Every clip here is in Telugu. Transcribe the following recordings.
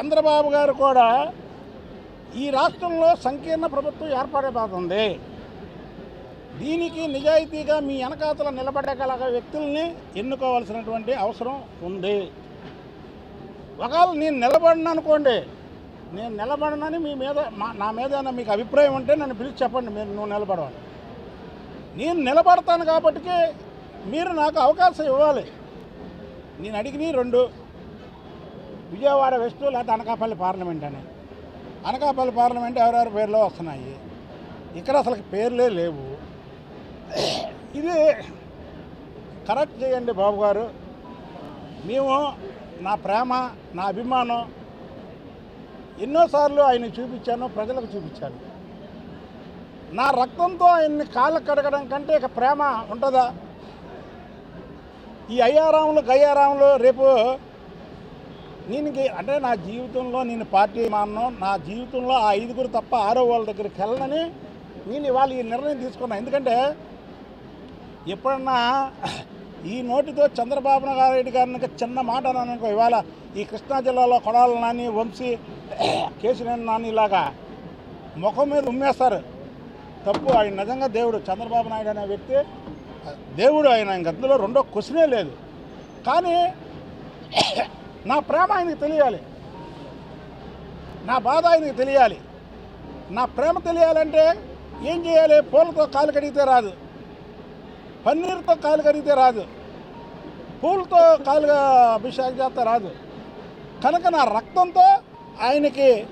చంద్రబాబు గారు కూడా ఈ రాష్ట్రంలో సంకీర్ణ ప్రభుత్వం ఏర్పడబోతుంది. దీనికి నిజాయితీగా మీ వెనకాతల నిలబడగల వ్యక్తుల్ని ఎన్నుకోవాల్సినటువంటి అవసరం ఉంది. ఒకవేళ నేను నిలబడిన అనుకోండి నేను నిలబడనని మీ మీద మా- నా మీద మీకు అభిప్రాయం ఉంటే నన్ను పిలిచి చెప్పండి మీరు నువ్వు నిలబడవాలి నేను నిలబడతాను కాబట్టి మీరు నాకు అవకాశం ఇవ్వాలి. నేను అడిగిన రెండు. విజయవాడ వెస్ట్ లేకపోతే అనకాపల్లి పార్లమెంట్ అని. అనకాపల్లి పార్లమెంట్ ఎవరెవరి పేర్లో వస్తున్నాయి? ఇక్కడ అసలు పేర్లే లేవు. ఇది కరెక్ట్ చేయండి బాబు గారు. మేము నా ప్రేమ నా అభిమానం ఎన్నోసార్లు ఆయన చూపించాను ప్రజలకు చూపించాను. నా రక్తంతో ఆయన్ని కాళ్ళు కడగడం కంటే ఇక ప్రేమ ఉంటుందా? ఈ అయ్యారాములు గయ్యారాములు రేపు నేను అంటే నా జీవితంలో నేను పార్టీ మానను నా జీవితంలో ఆ ఐదుగురు తప్ప ఆరో వాళ్ళ దగ్గరికి వెళ్ళనని నేను ఇవాళ ఈ నిర్ణయం తీసుకున్నాను ఎందుకంటే ఎప్పుడన్నా ఈ నోటితో చంద్రబాబు నాయుడు గారిని చిన్న మాట అనుకో ఇవాళ ఈ కృష్ణా జిల్లాలో కొడాల నాని వంశీ కేశినేని నాని ఇలాగా ముఖం మీద ఉమ్మేస్తారు. తప్పు ఆయన నిజంగా దేవుడు చంద్రబాబు నాయుడు అనే వ్యక్తి దేవుడు ఆయన ఇంక అందులో రెండో క్వశ్చనే లేదు. కానీ నా ప్రేమ ఆయనకి తెలియాలి. నా బాధ ఆయనకి తెలియాలి. నా ప్రేమ తెలియాలంటే ఏం చేయాలి? పూలతో కాలు కడిగితే రాదు. పన్నీరుతో కాలు కడిగితే రాదు. పూలతో కాలుగా అభిషేకం చేస్తే రాదు. కనుక నా రక్తంతో ఆయనకి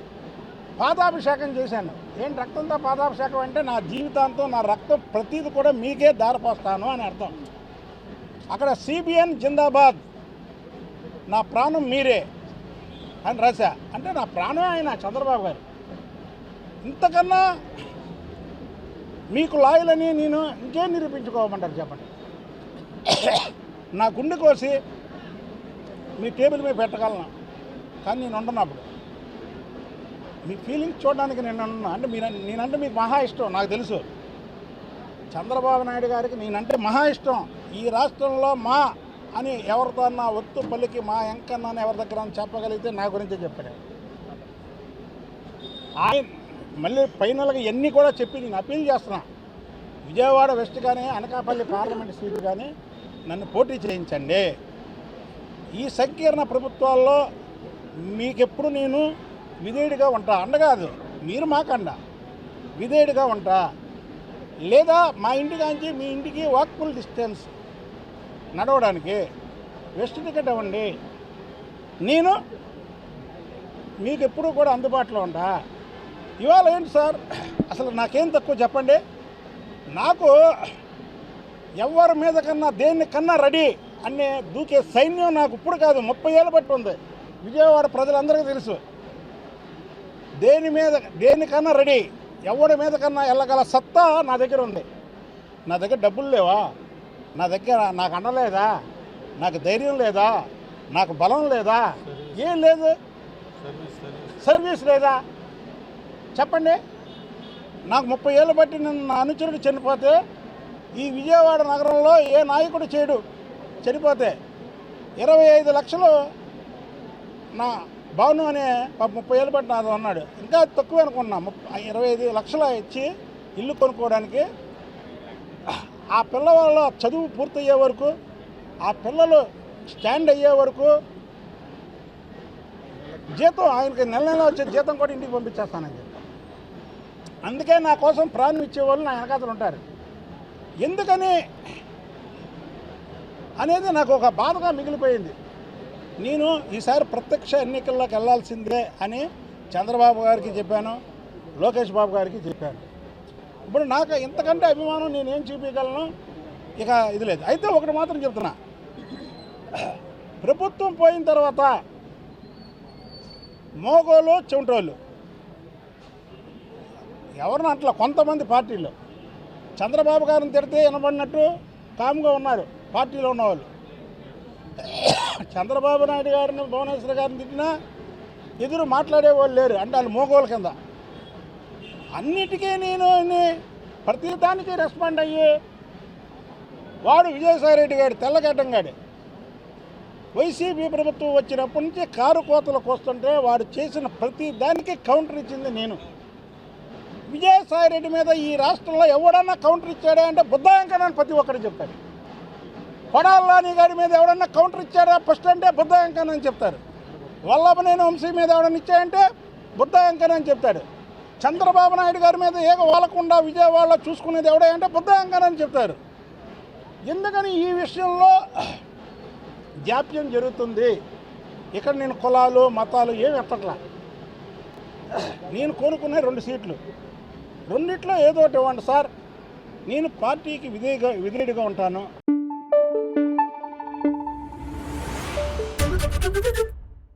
పాదాభిషేకం చేశాను. ఏంటి రక్తంతో పాదాభిషేకం అంటే నా జీవితాంతం నా రక్తం ప్రతిది కూడా మీకే దారిపోస్తాను అని అర్థం. అక్కడ సిబిఎన్ జిందాబాద్ నా ప్రాణం మీరే అని రాశా. అంటే నా ప్రాణం ఆయన చంద్రబాబు గారు. ఇంతకన్నా మీకు లాయలని నేను ఇంకేం నిరూపించుకోమంటారు చెప్పండి. నా గుండె కోసి మీ టేబుల్ మీద పెట్టగలను. కానీ నేను ఉండనప్పుడు. మీ ఫీలింగ్స్ చూడడానికి నేను ఉన్నా. అంటే మీరు నేనంటే మీకు మహా ఇష్టం నాకు తెలుసు. చంద్రబాబు నాయుడు గారికి నేనంటే మహా ఇష్టం. ఈ రాష్ట్రంలో మా అని ఎవరితో నా ఒత్తు పల్లికి మా ఎంకన్నా ఎవరి దగ్గర చెప్పగలిగితే నా గురించే చెప్పలేదు ఆయన మళ్ళీ ఫైనల్గా ఎన్ని కూడా చెప్పి నేను అప్పీల్ చేస్తున్నా. విజయవాడ వెస్ట్ కానీ అనకాపల్లి పార్లమెంట్ సీటు కానీ నన్ను పోటీ చేయించండి. ఈ సంకీర్ణ ప్రభుత్వాల్లో మీకెప్పుడు నేను విధేయుడిగా ఉంటా? అండగాదు. మీరు మాకండ. విధేయుడిగా ఉంటా. లేదా మా ఇంటికాంచి మీ ఇంటికి వాక్ఫుల్ డిస్టెన్స్ నడవడానికి వెస్ట్ టికెట్ ఇవ్వండి. నేను మీకు ఎప్పుడు కూడా అందుబాటులో ఉంటా. ఇవాళ ఏంటి సార్? అసలు నాకేం తక్కువ చెప్పండి? నాకు ఎవరి మీద కన్నా దేన్ని కన్నా రెడీ అనే దూకే సైన్యం నాకు ఇప్పుడు కాదు ముప్పై ఏళ్ళ బట్టి ఉంది. విజయవాడ ప్రజలందరికీ తెలుసు. దేని మీద దేనికన్నా రెడీ ఎవరి మీద కన్నా వెళ్ళగల సత్తా నా దగ్గర ఉంది. నా దగ్గర డబ్బులు లేవా? నా దగ్గర నాకు అండలేదా నాకు ధైర్యం లేదా? నాకు బలం లేదా? ఏం లేదు. సర్వీస్ లేదా? చెప్పండి. నాకు ముప్పై ఏళ్ళు బట్టి నిన్న అనుచరుడు చనిపోతే ఈ విజయవాడ నగరంలో ఏ నాయకుడు చేయడు. చనిపోతే ఇరవై ఐదు లక్షలు నా భావను అనే ముప్పై ఏళ్ళు బట్టి నాది ఉన్నాడు ఇంకా తక్కువ అనుకున్నా. ముప్పై ఇరవై ఐదు లక్షలు ఇచ్చి ఇల్లు కొనుక్కోవడానికి ఆ పిల్లవాళ్ళ చదువు పూర్తయ్యే వరకు ఆ పిల్లలు స్టాండ్ అయ్యే వరకు జీతం ఆయనకి నెల నెల వచ్చే జీతం కూడా ఇంటికి పంపించేస్తానని చెప్పి. అందుకే నా కోసం ప్రాణం ఇచ్చేవాళ్ళు నా వెనకాతలు ఉంటారు. ఎందుకని? అనేది నాకు ఒక బాధగా మిగిలిపోయింది. నేను ఈసారి ప్రత్యక్ష ఎన్నికల్లోకి వెళ్ళాల్సిందే అని చంద్రబాబు గారికి చెప్పాను లోకేష్ బాబు గారికి చెప్పాను. ఇప్పుడు నాకు ఇంతకంటే అభిమానం నేనేం చూపించగలను? ఇక ఇది లేదు. అయితే ఒకటి మాత్రం చెప్తున్నా. ప్రభుత్వం పోయిన తర్వాత మోగోలు చెమటోళ్ళు. ఎవరిని అట్లా కొంతమంది పార్టీలు? చంద్రబాబు గారిని తిడితే వినబడినట్టు కామ్గా ఉన్నారు పార్టీలో ఉన్నవాళ్ళు. చంద్రబాబు నాయుడు గారిని భువనేశ్వర్ గారిని తిట్టినా ఎదురు మాట్లాడే వాళ్ళు లేరు. అంటే వాళ్ళు మోగోళ్ళ కింద. అన్నిటికీ నేను ప్రతి దానికి రెస్పాండ్ అయ్యి వాడు విజయసాయి రెడ్డి గారు తెల్లగడ్డం వైసీపీ ప్రభుత్వం వచ్చినప్పటి నుంచి కారు కోతలకు వస్తుంటే వాడు చేసిన ప్రతి దానికి కౌంటర్ ఇచ్చింది నేను. విజయసాయి రెడ్డి మీద ఈ రాష్ట్రంలో ఎవడన్నా కౌంటర్ ఇచ్చాడా అంటే బుద్ధాంకనని ప్రతి ఒక్కరు చెప్తారు కొడాలని గారి మీద ఎవడన్నా కౌంటర్ ఇచ్చాడా? ఫస్ట్ అంటే బుద్ధాంకన్ అని చెప్తారు. వల్లభనేని వంశీ మీద ఎవడన్నా ఇచ్చాయంటే బుద్ధాంకన్ అని చెప్తాడు. చంద్రబాబు నాయుడు గారి మీద ఏక వాలకుండా విజయవాడలో చూసుకునేది ఎవడే అంటే బుద్ధాంకన్ అని చెప్తారు. ఎందుకని ఈ విషయంలో జాప్యం జరుగుతుంది? ఇక్కడ నేను కులాలు మతాలు ఏమి ఎత్తట్లా? నేను కోరుకునే రెండు సీట్లు. రెండిట్లో ఏదో ఒకటి ఇవ్వండి సార్. నేను పార్టీకి విధేయగా విధేయుడిగా ఉంటాను.